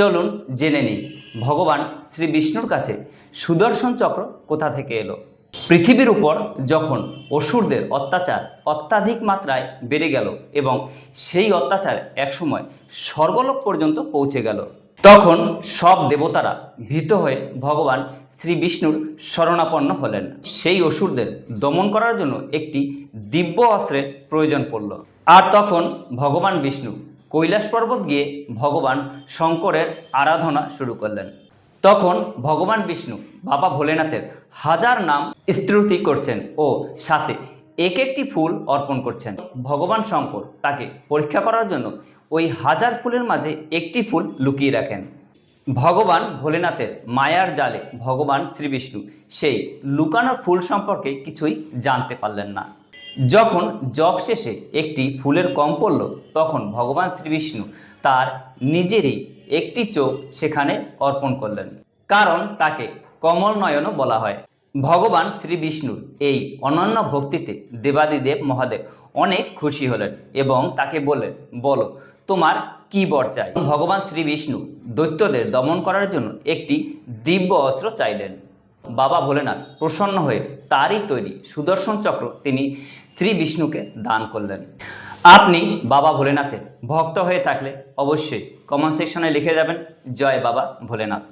চলুন জেনে নিই, ভগবান শ্রী বিষ্ণুর কাছে সুদর্শন চক্র কোথা থেকে এলো? পৃথিবীর উপর যখন অসুরদের অত্যাচার অত্যাধিক মাত্রায় বেড়ে গেল এবং সেই অত্যাচার একসময় স্বর্গলোক পর্যন্ত পৌঁছে গেল, তখন সব দেবতারা ভীত হয়ে ভগবান শ্রী বিষ্ণুর শরণাপন্ন হলেন। সেই অসুরদের দমন করার জন্য একটি দিব্য অস্ত্রের প্রয়োজন পড়ল। আর তখন ভগবান বিষ্ণু কৈলাস পর্বত গিয়ে ভগবান শঙ্করের আরাধনা শুরু করলেন। তখন ভগবান বিষ্ণু বাবা ভোলেনাথের হাজার নাম স্তুতি করছেন ও সাথে এক একটি ফুল অর্পণ করছেন। ভগবান শঙ্কর তাকে পরীক্ষা করার জন্য ওই হাজার ফুলের মাঝে একটি ফুল লুকিয়ে রাখেন। ভগবান ভোলেনাথের মায়ার জালে ভগবান শ্রীবিষ্ণু সেই লুকানো ফুল সম্পর্কে কিছুই জানতে পারলেন না। যখন জপ শেষে একটি ফুলের কম পড়ল, তখন ভগবান শ্রীবিষ্ণু তার নিজেরই একটি চোখ সেখানে অর্পণ করলেন। কারণ তাকে কমল নয়নও বলা হয়। ভগবান শ্রী বিষ্ণুর এই অনন্য ভক্তিতে দেবাদিদেব মহাদেব অনেক খুশি হলেন এবং তাকে বললেন, বলো, তোমার কি বর চাই? ভগবান শ্রী বিষ্ণু দৈত্যদের দমন করার জন্য একটি দিব্য অস্ত্র চাইলেন। বাবা ভোলেনাথ প্রসন্ন হয়ে তারই তৈরি সুদর্শন চক্র তিনি শ্রী বিষ্ণুকে দান করলেন। আপনি বাবা ভোলেনাথের ভক্ত হয়ে থাকলে অবশ্যই কমেন্ট সেকশনে লিখে যাবেন, জয় বাবা ভোলেনাথ।